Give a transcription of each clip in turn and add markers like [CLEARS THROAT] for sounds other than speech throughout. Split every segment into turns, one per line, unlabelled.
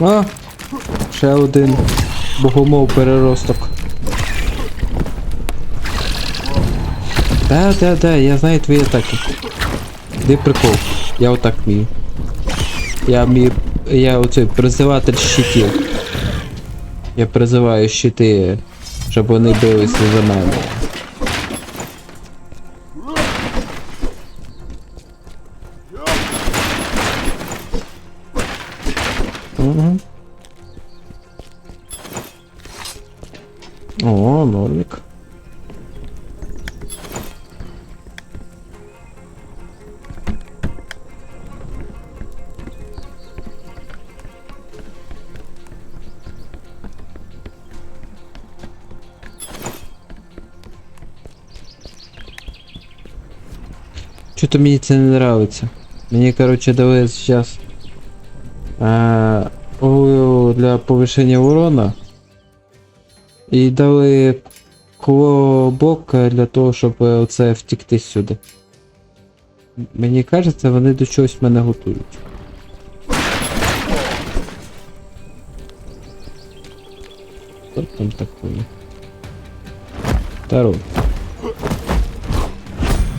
А, ще один богомов переросток. Да, да, да, я знаю твої атаки. Де прикол? Я отак вмію. Я вмію. Я оцей призиватель щитів. Я призиваю щити, щоб вони билися за мене. Угу. О, нолик. Что-то мне это не нравится. Мне, короче, дали сейчас для повищення урона. І дали клобок для того, щоб е, оце втікти сюди. Мені кажеться, вони до чогось мене готують. Що там таке? Второй.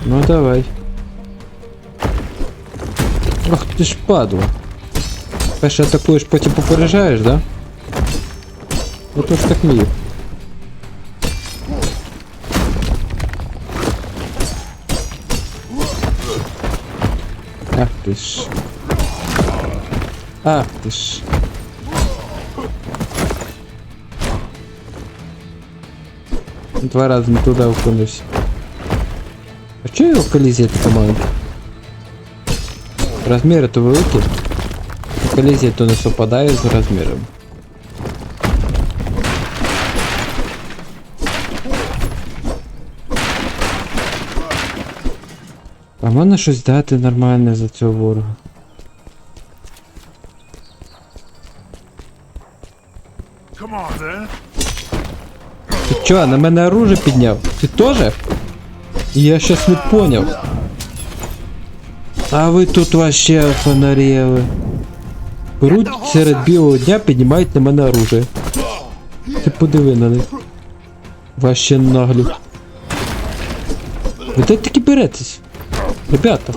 Ну давай. Ах ти ж падла. Перше атакуєш, потім попереджаєш, да? Ото ж так вмію. Ах ти ж. Ах ти ж. Два рази не туди опинився. А чого його колізія така маленька? Розміри то великі. Колізія то не совпадає з розміром. А можна щось дати нормальне за цього ворога? Ти чо, на мене оружие підняв? Ти теж? Я щас не поняв. А ви тут вообще фонарєви. Беруть серед білого дня, піднімають на мене оружие. Ти подиви на них. Вообще наглі. Ви де таки беретесь? Ребята.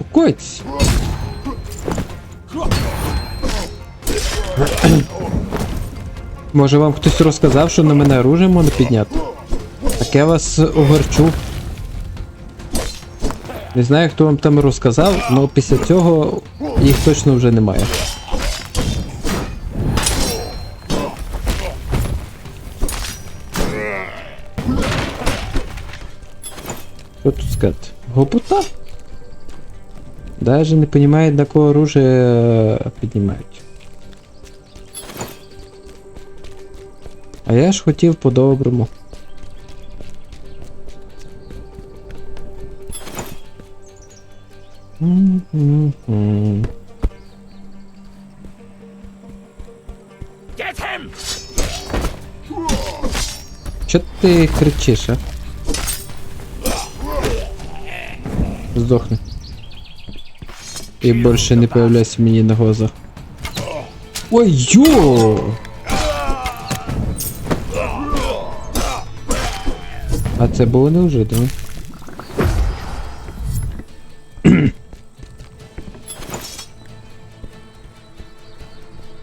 Успокойтесь. Може вам хтось розказав, що на мене оружие можна підняти? Так я вас огорчу. Не знаю, хто вам там розказав, але після цього їх точно вже немає. Що тут сказати? Гопута? Даже не розуміє, на кого оружие піднімають. А я ж хотів по-доброму.
Get him!
Чо ти кричиш, а? Здохни. І більше не появляйся мені на глазах. Ой, йо! А це було неожиданно.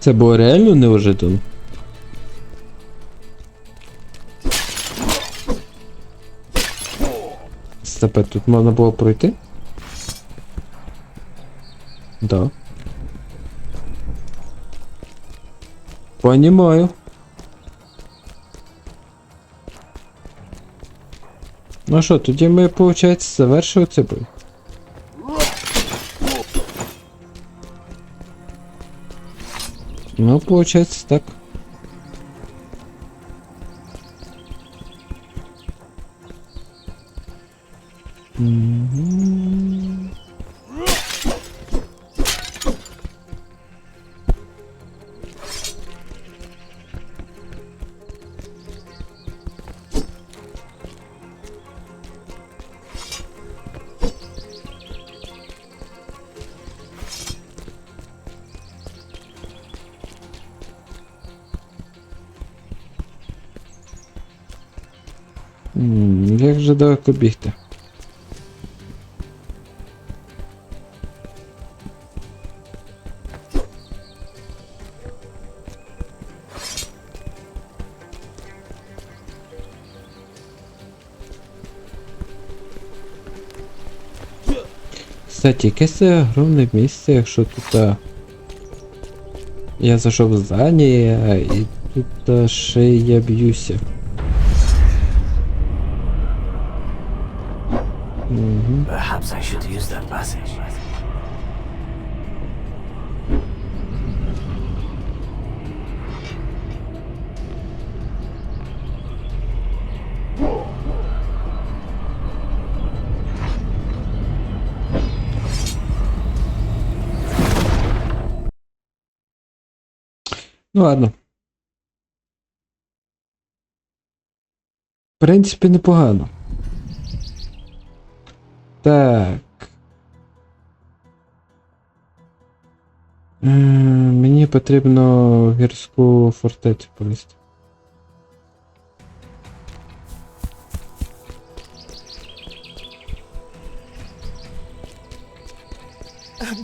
Це було реально неожиданно. Стопе, тут можна було пройти? Да. Понимаю. Ну що, тоді ми, виходить, завершили цей бой. Ну, получается так. Як же далеко бігти? Кстати, якесь огромне місце, якщо тут. А... Я зайшов в здання і тут а, ще я б'юся. Угу.
Perhaps I should use that passage.
Ну ладно. В принципі, непогано. Так. Е, Мені потрібно в гірську фортецю полізти.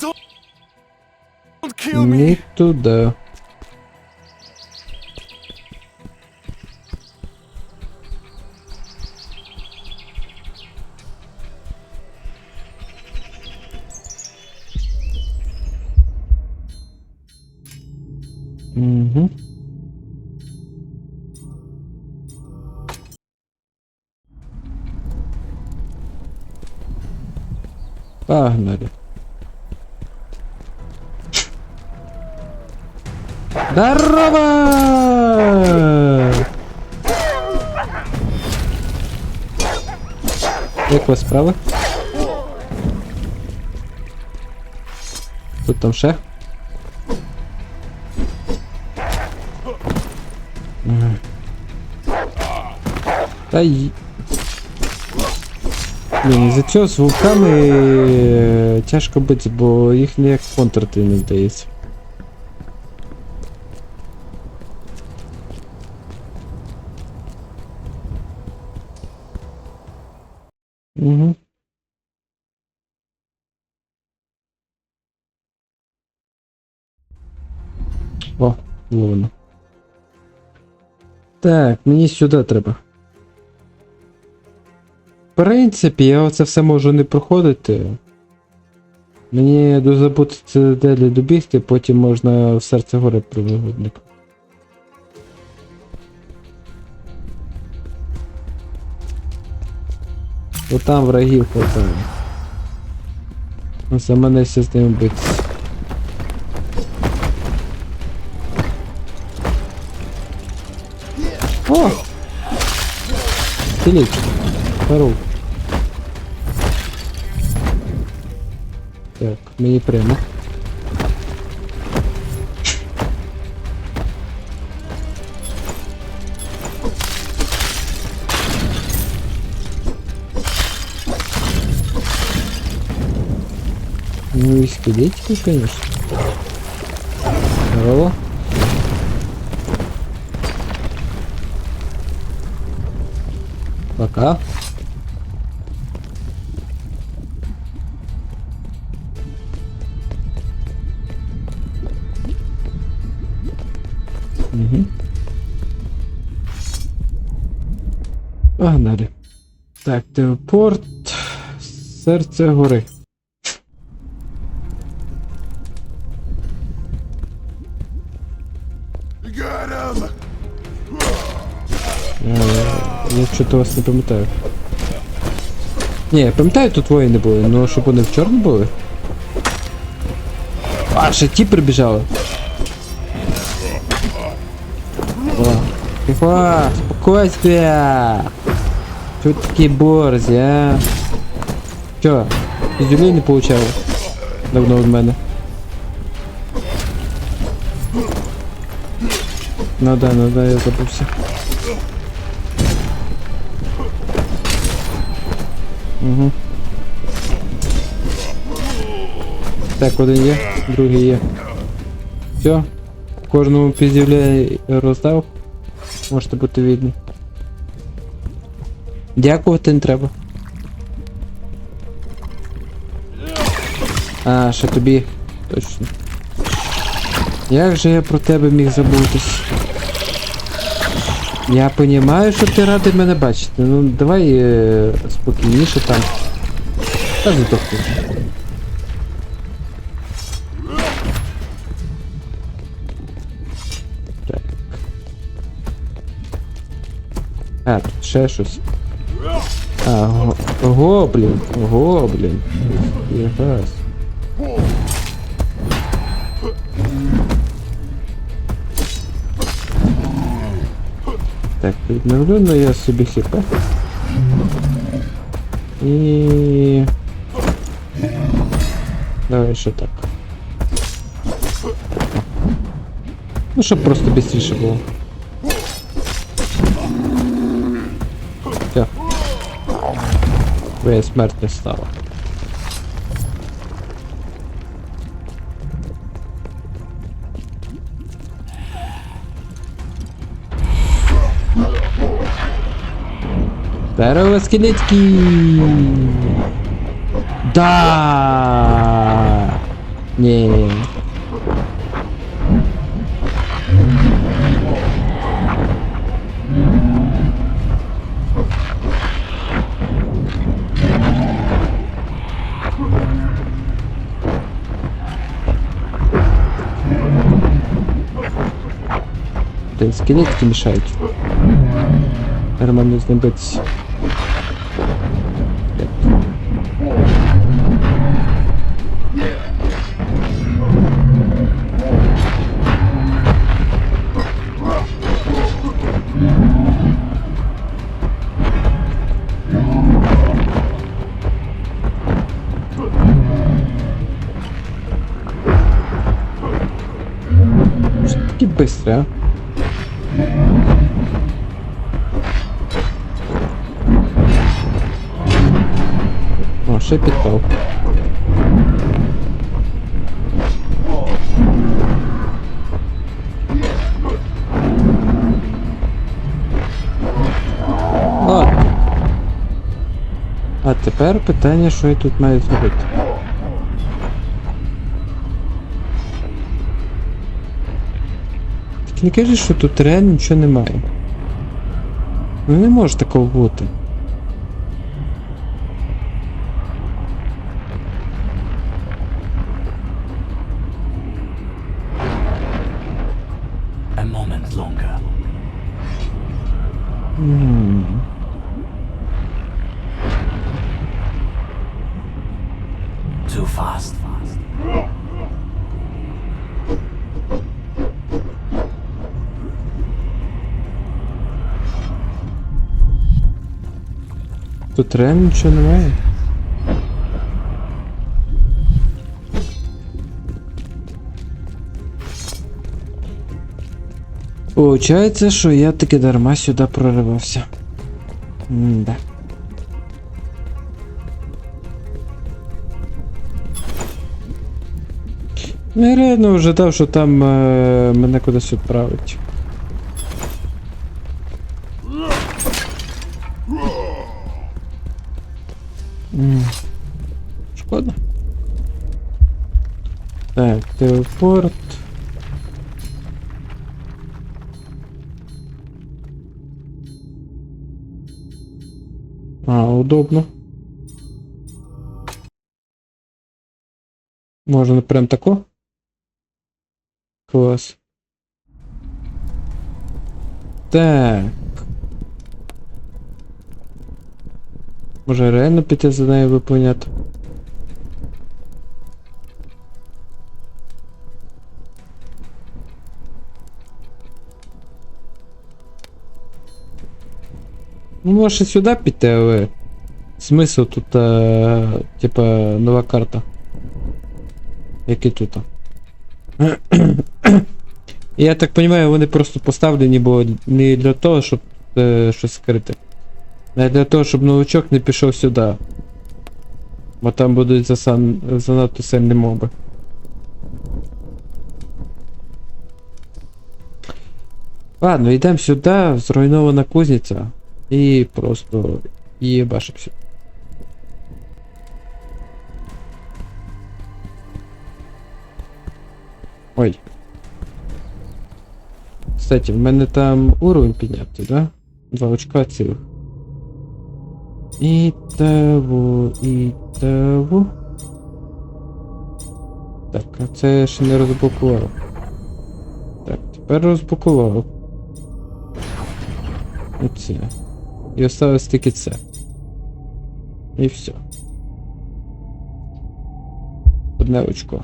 Don't, don't Kill me.
Не туди. Угу. Погнали. Здорово! Як у вас справа? Тут там ще? Та й... Блін, із-за цього з вулками е, тяжко бити, бо їх ніяк контрити не вдається. Угу. О, ловно. Так, мені сюди треба. Принципі, я оце все можу не проходити. Мені до забути цитаделі добігти, потім можна в серце гори провигодник. Бо там врагів хватає. За мене все з ними битися. О! Філіч. Здоров. Так, мені прямо. Ну и скелетики, конечно. Здорово. Телепорт. Серце гори. Я чого вас не пам'ятаю. Ні, я пам'ятаю, тут воїни були, але щоб вони в чорні були. А, ще ті прибіжали. О, тихо, спокойствие! Ти такий борзі, а? Чо, піздюлей не получали? Давно від мене. Ну да, ну да, я забувся. Угу. Так, один є, другий є. Все. Кожному піздівля роздав. Можете бути видні. Дякувати не треба. А, ще тобі. Точно. Як же я про тебе міг забутись? Я понімаю, що ти радий мене бачити. Ну давай е, спокійніше там. Та здохни. Так. А, тут ще щось. А, го гоблін. Гоблін. Єгас. Так, відновлю, но я собі хп. І... Давай ще так. Ну, щоб просто быстріше було. Все. Твоя смерть не стала. Здорово, скелетики! Да! Не. Блин, скелетики мешают. Нормально з ним битися. Підпав. А тепер питання, що я тут маю зробити. Так не кажи, що тут реально нічого немає. Ну не може такого бути. М.
Too fast.
Тут реально нічого немає. Получається, що я таки дарма сюди проривався. М-да. Ну, я реально ожидав, що там е, мене кудись відправить. М. Шкода. Так, телепорт. Удобно. Можно прям тако? Класс. Так. Може реально піти за нею? Ну, може сюди піти, але смисл тут, е, типа, нова карта. Як і тут. [CLEARS THROAT] Я так розумію, вони просто поставлені було не для того, щоб е, щось скрити. А для того, щоб новичок не пішов сюди. Бо там будуть засан... занадто сильні моби. Ладно, йдемо сюди, зруйнована кузниця. І просто Єбашився. Ой. Кстати, в мене там уровень піднятий, да? Два очка цілих. І того, і того. Так, а це ще не розблокував. Так, тепер розблокував. Оце. І осталось тільки це. І все. Одне очко.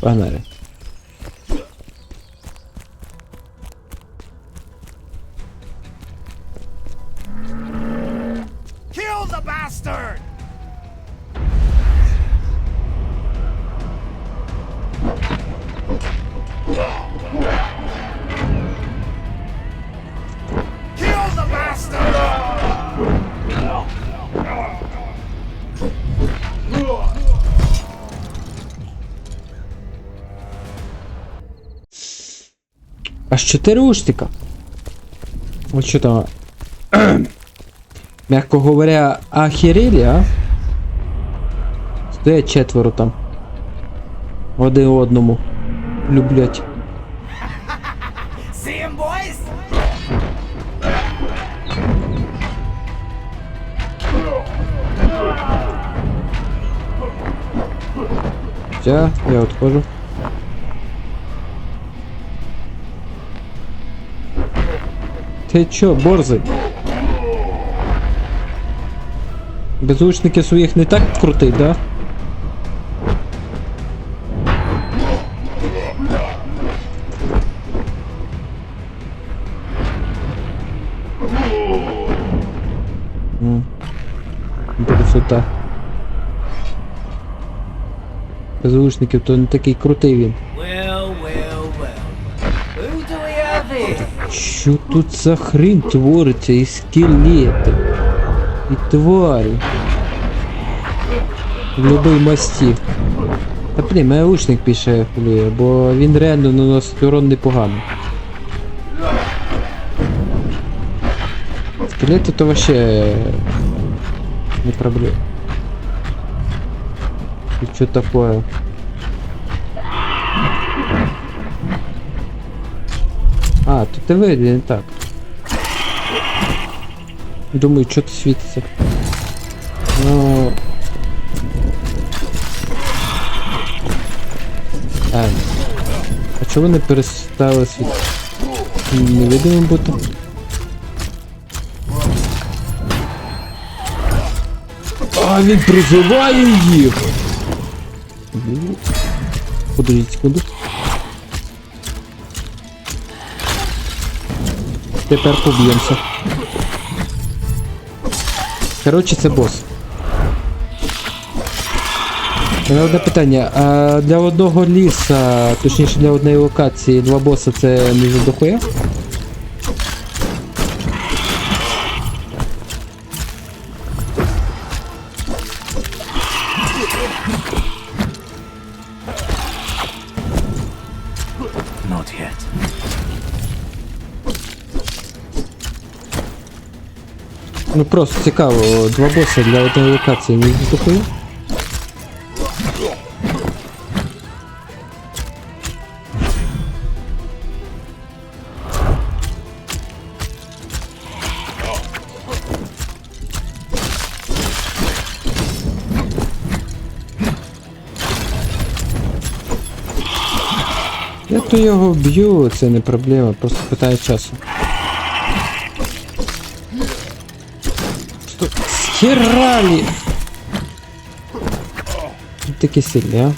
Vad?
Kill the bastard!
Аж 4 ушника. Вот что там. Мягко говоря, охерели, а? Стоять четверо там. Один одному. Люблять. Все, я отхожу. Ти чо, борзий? Беззвучники своїх не так крутий, да? Беззвучників то не такий крутий він. Що тут за хрінь твориться і скелети, і тварі. Любий мастів. Та блін, мене лучник пише хвилює, бо він реально наносить урон непогано. Скелети то вообще не проблема. И что такое? А, тут ти вийде так. Думаю, що ти світиться. Ну. А, а чого не перестали світ? Невидимим бути? А, він призиває їх! Подождіть секунду. Тепер поб'ємося. Коротше, це бос. Мене одне питання, а для одного ліса, точніше для однієї локації, два боса це не задохує? Ну просто цікаво, два боса для одної локації не задохує? Я то його б'ю, це не проблема, просто питаю часу. Что? Схерали! Такі сильні, а?